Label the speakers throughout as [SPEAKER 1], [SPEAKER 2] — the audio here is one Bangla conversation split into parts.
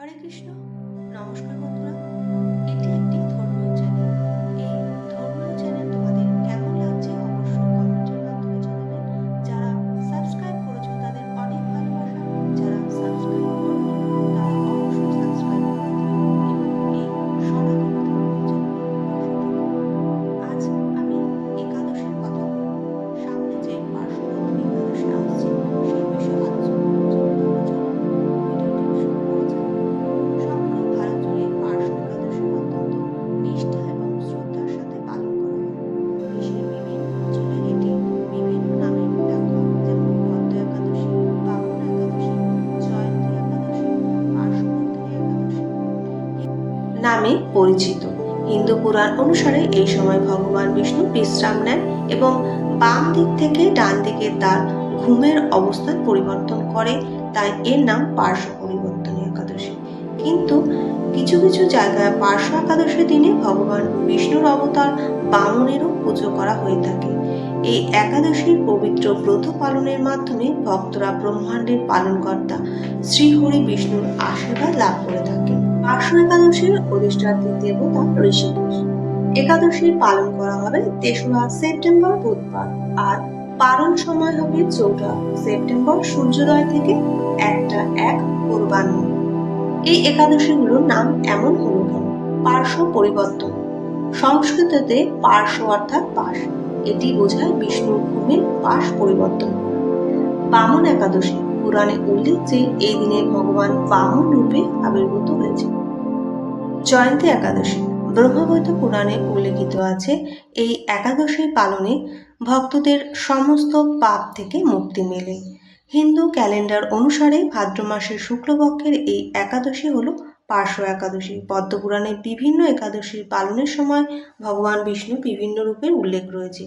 [SPEAKER 1] হরে কৃষ্ণ। নমস্কার বন্ধুরা। নামে পরিচিত। হিন্দু পুরাণ অনুসারে এই সময় ভগবান বিষ্ণু বিশ্রাম নেন এবং বাম দিক থেকে ডান দিকে তার ঘুমের অবস্থান পরিবর্তন করে, তাই এর নাম পার্শ্ব পরিবর্তন একাদশী। কিন্তু কিছু কিছু জায়গায় পার্শ্ব একাদশীর দিনে ভগবান বিষ্ণুর অবতার বামনেরও পুজো করা হয়ে থাকে। এই একাদশীর পবিত্র ব্রত পালনের মাধ্যমে ভক্তরা ব্রহ্মাণ্ডের পালনকর্তা শ্রীহরি বিষ্ণুর আশীর্বাদ লাভ করে থাকে পার্শ্ব একাদশীর অধিষ্ঠাত্রী দেবতা ঋষিকেশ। একাদশী পালন করা হবে তেসরা সেপ্টেম্বর বুধবার আর পালন সময় হবে চৌঠা সেপ্টেম্বর সূর্যোদয় থেকে একটা এক পূর্বাহ্ন। এই একাদশীগুলোর নাম এমন হলো কেন? পার্শ্ব পরিবর্তন। সংস্কৃততে পার্শ্ব অর্থাৎ পাশ এটি বোঝায় বিষ্ণুর ঘুমের পাশ পরিবর্তন। বামন একাদশী। পুরাণে উল্লেখ যে এই দিনে ভগবান বামন রূপে আবির্ভূত হয়েছে জয়ন্তী একাদশী। ব্রহ্মবৈত পুরাণে উল্লেখিত আছে, এই একাদশী পালনে ভক্তদের সমস্ত পাপ থেকে মুক্তি মেলে। হিন্দু ক্যালেন্ডার অনুসারে ভাদ্র মাসের শুক্লপক্ষের এই একাদশী হল পার্শ্ব একাদশী। পদ্মপুরাণে বিভিন্ন একাদশীর পালনের সময় ভগবান বিষ্ণু বিভিন্ন রূপের উল্লেখ রয়েছে।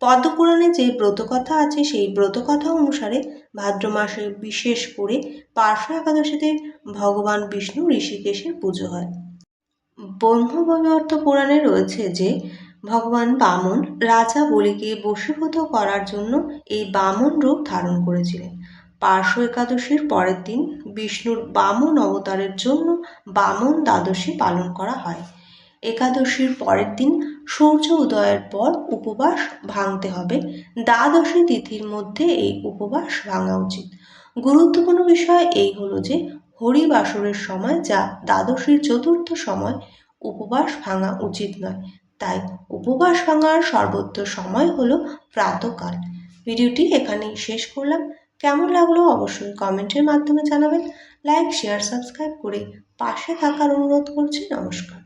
[SPEAKER 1] পদ্মপুরাণে যে ব্রতকথা আছে, সেই ব্রতকথা অনুসারে ভাদ্র মাসে বিশেষ করে পার্শ্ব একাদশীতে ভগবান বিষ্ণু ঋষিকেশের পুজো হয়। ব্রহ্মবৈবর্ত পুরাণে রয়েছে যে, ভগবান বামন রাজা বলিকে বশীভূত করার জন্য এই বামন রূপ ধারণ করেছিলেন। পার্শ্ব একাদশীর পরের দিন বিষ্ণুর বামন অবতারের জন্য বামন দ্বাদশী পালন করা হয়। একাদশীর পরের দিন সূর্য উদয়ের পর উপবাস ভাঙতে হবে। দ্বাদশী তিথির মধ্যে এই উপবাস ভাঙা উচিত। গুরুত্বপূর্ণ বিষয় এই হলো যে হরিবাসরের সময় যা দ্বাদশীর চতুর্থ সময় উপবাস ভাঙা উচিত নয়। তাই উপবাস ভাঙার সর্বোচ্চ সময় হল প্রাতকাল। ভিডিওটি এখানেই শেষ করলাম। কেমন লাগল অবশ্যই কমেন্টের মাধ্যমে জানাবেন। লাইক, শেয়ার, সাবস্ক্রাইব করে পাশে থাকার অনুরোধ করছি। নমস্কার।